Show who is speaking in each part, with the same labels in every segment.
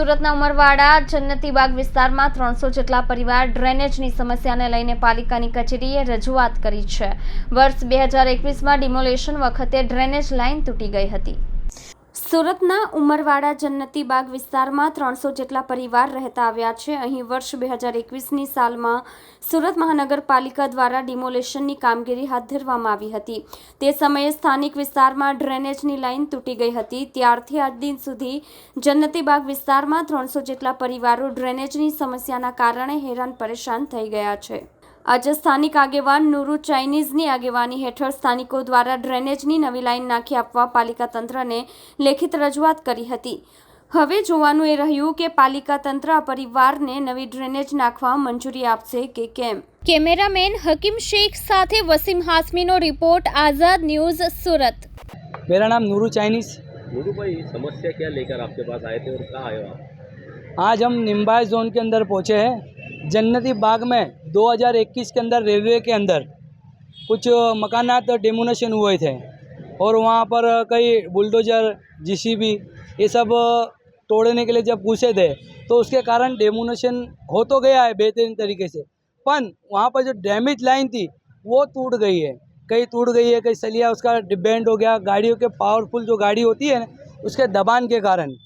Speaker 1: સુરતના ઉમરવાડા, જન્નતીબાગ વિસ્તારમાં ત્રણસો જેટલા પરિવાર ડ્રેનેજની સમસ્યાને લઈને પાલિકાની કચેરીએ રજૂઆત કરી છે. વર્ષ બે હજાર એકવીસમાં ડિમોલેશન વખતે ડ્રેનેજ લાઇન તૂટી ગઈ હતી. સુરતના ઉમરવાડા જન્નતીબાગ વિસ્તારમાં ત્રણસો જેટલા પરિવાર રહેતા આવ્યા છે. અહીં વર્ષ બે હજાર એકવીસની સાલમાં સુરત મહાનગરપાલિકા દ્વારા ડિમોલેશનની કામગીરી હાથ ધરવામાં આવી હતી. તે સમયે સ્થાનિક વિસ્તારમાં ડ્રેનેજની લાઇન તૂટી ગઈ હતી. ત્યારથી આજ દિન સુધી જન્નતીબાગ વિસ્તારમાં ત્રણસો જેટલા પરિવારો ડ્રેનેજની સમસ્યાના કારણે હેરાન પરેશાન થઈ ગયા છે. આજે સ્થાનિક આગેવાન નુરુ ચાઇનીઝની આગેવાની હેઠળ સ્થાનિકો દ્વારા ડ્રેનેજની નવી લાઇન નાખી આપવા પાલિકા તંત્રને લેખિત રજૂઆત કરી હતી હવે જોવાનું એ રહ્યું કે પાલિકા તંત્ર આ પરિવારને નવી ડ્રેનેજ નાખવા મંજૂરી આપશે કે કેમ કેમેરામેન હકીમ શેખ સાથે વસીમ હાસમીનો રિપોર્ટ આઝાદ ન્યૂઝ સુરત
Speaker 2: मेरा नाम नूरू चाइनीस
Speaker 3: नूरू भाई समस्या क्या लेकर आपके पास आए थे और कहाँ आए हो आप
Speaker 2: आज हम निम्बाई जोन के अंदर पहुँचे हैं जन्नती बाग में 2021 के अंदर, रेलवे के अंदर कुछ मकानात डेमोनेशन हुए थे। और वहाँ पर कई बुलडोजर, जीसीबी, ये सब तोड़ने के लिए जब घुसे थे तो उसके कारण डेमोनेशन हो तो गया है बेहतरीन तरीके से। पन वहाँ पर जो डैमेज लाइन थी, वो टूट गई है। कहीं टूट गई है, कहीं सलिया उसका डिपेंड हो गया, गाड़ियों के पावरफुल जो गाड़ी होती है ना, उसके दबान के कारण।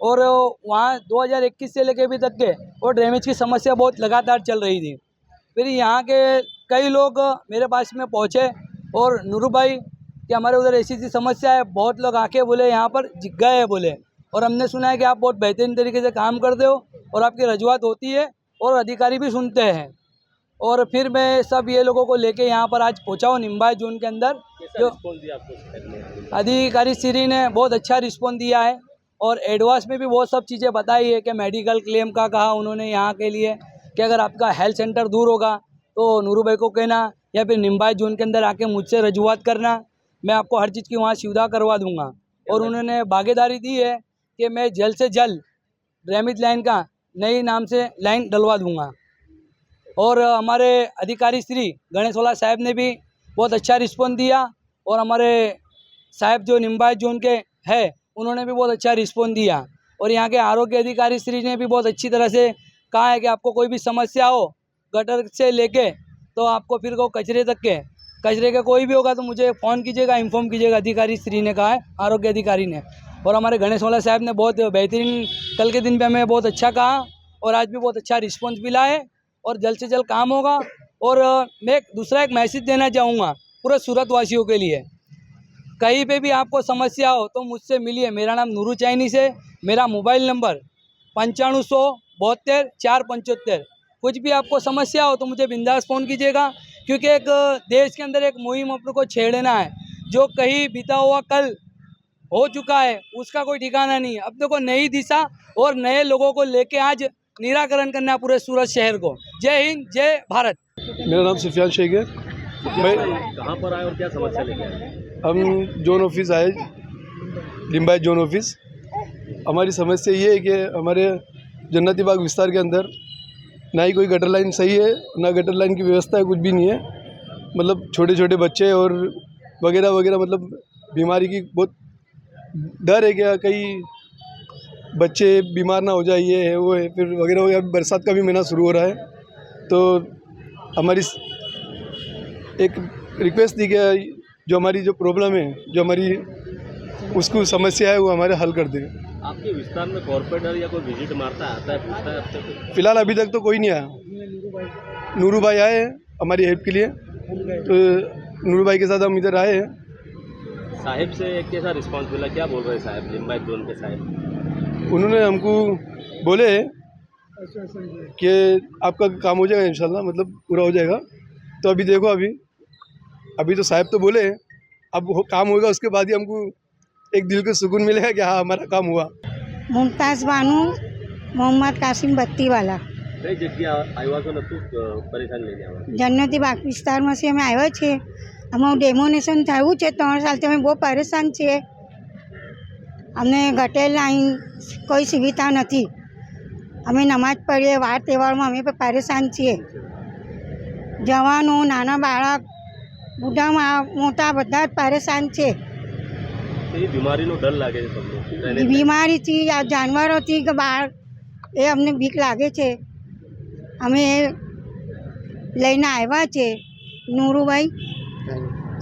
Speaker 2: और वहाँ 2021 से लेके अभी तक के वो ड्रेनेज की समस्या बहुत लगातार चल रही थी। फिर यहाँ के कई लोग मेरे पास में पहुँचे और नूरू भाई कि हमारे उधर ऐसी ऐसी समस्या है बहुत लोग आके बोले यहाँ पर गए हैं बोले। और हमने सुना है कि आप बहुत बेहतरीन तरीके से काम करते हो और आपकी रजूआत होती है और अधिकारी भी सुनते हैं। और फिर मैं सब ये लोगों को लेके यहाँ पर आज पहुँचा हूँ निम्बाई जोन के अंदर जो अधिकारी श्री ने बहुत अच्छा रिस्पॉन्स दिया है। और एडवांस में भी बहुत सब चीज़ें बताई है कि मेडिकल क्लेम का कहा उन्होंने यहाँ के लिए कि अगर आपका हेल्थ सेंटर दूर होगा तो नूरू भाई को कहना या फिर निम्बाई जोन के अंदर आके मुझसे रजूआत करना। मैं आपको हर चीज़ की वहाँ सुविधा करवा दूँगा। और उन्होंने भागीदारी दी है कि मैं जल्द से जल्द ड्रेमेज लाइन का नई नाम से लाइन डलवा दूँगा। और हमारे अधिकारी श्री गणेशवाला साहब ने भी बहुत अच्छा रिस्पॉन्स दिया। और हमारे साहब जो निम्बाई जोन के है उन्होंने भी बहुत अच्छा रिस्पॉन्स दिया। और यहाँ के आरोग्य अधिकारी श्री ने भी बहुत अच्छी तरह से कहा है कि आपको कोई भी समस्या हो, गटर से लेके तो आपको फिर को कचरे तक के, कचरे का कोई भी होगा तो मुझे फ़ोन कीजिएगा इन्फॉर्म कीजिएगा, अधिकारी श्री ने कहा है, आरोग्य अधिकारी ने। और हमारे गणेश वाला साहब ने बहुत बेहतरीन, कल के दिन पे हमें बहुत अच्छा कहा और आज भी बहुत अच्छा रिस्पॉन्स मिला है और जल्द से जल्द काम होगा। और मैं दूसरा एक मैसेज देना चाहूँगा पूरे सूरत वासियों के लिए। कहीं पे भी आपको समस्या हो तो मुझसे मिलिए। मेरा नाम नूरू चाइनीस है मेरा मोबाइल नंबर पंचाणु सौ बहत्तर चार पंचहत्तर। कुछ भी आपको समस्या हो तो मुझे बिंदास फ़ोन कीजिएगा, क्योंकि एक देश के अंदर एक मुहिम अपने को छेड़ना है। जो कहीं बीता हुआ कल हो चुका है, उसका कोई ठिकाना नहीं है। अपने को नई दिशा और नए लोगों को लेके आज निराकरण करना पूरे सूरत शहर को। जय हिंद, जय भारत।
Speaker 4: मेरा नाम सुफियान शेख है मैं
Speaker 3: कहाँ पर आए और क्या समस्या लेके आए?
Speaker 4: हम जोन ऑफ़िस आए लिम्बाई जोन ऑफ़िस। हमारी समस्या ये है कि हमारे जन्नती बाग विस्तार के अंदर ना ही कोई गटर लाइन सही है ना गटर लाइन की व्यवस्था है कुछ भी नहीं है। मतलब छोटे छोटे बच्चे और वगैरह वगैरह मतलब बीमारी की बहुत डर है क्या कई बच्चे बीमार ना हो जाए ये है वो है फिर वगैरह वगैरह बरसात का भी महीना शुरू हो रहा है तो हमारी एक रिक्वेस्ट दी कि जो हमारी जो प्रॉब्लम है जो हमारी उसको समस्या है वो हमारे हल कर दे।
Speaker 3: आपके विस्तार में कॉर्पोरेटर या कोई विज़िट मारता आता है पूछता है आपसे?
Speaker 4: फ़िलहाल अभी तक तो कोई नहीं आया। नूरू भाई आए हैं हमारी हेल्प के लिए। तो नूरू भाई के साथ हम इधर आए हैं।
Speaker 3: साहिब से कैसा रिस्पांस मिला? क्या बोल रहे हैं साहब? लिम्बाई जोन के साहब।
Speaker 4: उन्होंने हमको बोले कि आपका काम हो जाएगा इंशाल्लाह मतलब पूरा हो जाएगा। तो अभी देखो अभी। अभी तो साहब तो बोले अब हो, काम होगा उसके बाद ही हमको एक दिल को सुकून मिलेगा कि हाँ हमारा काम हुआ
Speaker 5: મુમતાઝ બાનુ મોહમ્મદ કાસિમ બત્તીવાલા
Speaker 3: કઈ જગ્યા આવ્યા છો ને શું અ, પરેશાન લઈને આવ્યા
Speaker 5: જન્નતી બાગ વિસ્તારમાંથી અમે આવ્યા છીએ આમાં ડેમોનેશન થયું છે ત્રણ સાલથી અમે બહુ પરેશાન છીએ અમને ગટેર લાઈન કોઈ સુવિધા નથી અમે નમાજ પઢીએ વાર તહેવારમાં અમે પણ પરેશાન છીએ જવાનો નાના બાળક બુઢા મોટા બધા જ પરેશાન છે.
Speaker 3: બીમારીનો ડર લાગે છે તમને?
Speaker 5: બીમારીથી આ જાનવરોથી કે બહાર એ અમને બીક લાગે છે. અમે લઈને આવ્યા છે નુરુભાઈ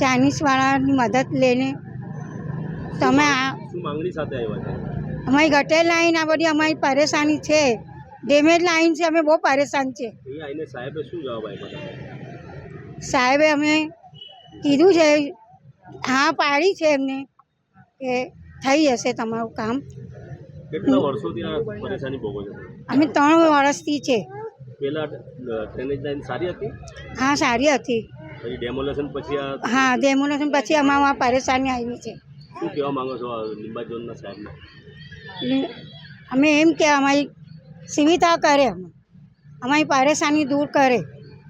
Speaker 5: ચાઇનીઝવાળાની મદદ લઈને. તમે આ
Speaker 3: માંગણી સાથે આવ્યા છે?
Speaker 5: અમારી ગટર લાઈન આ બધી અમારી પરેશાની છે. ડેમેજ લાઈન છે અમે બહુ પરેશાન છે.
Speaker 3: સાહેબે શું જવાબ આપ્યો
Speaker 5: સાહેબે અમે કીધું છે હા પાડી છે એમને કે થઈ જશે તમારું કામ. અમે ત્રણ વર્ષથી છે. હા સારી હતી.
Speaker 3: હા ડેમોલેશન પછી
Speaker 5: અમારા પરેશાની આવી છે.
Speaker 3: શું કહેવા માંગો છો ઝોનના સાહેબને?
Speaker 5: અમે એમ કે અમારી સુવિધા કરે અમારી પરેશાની દૂર કરે.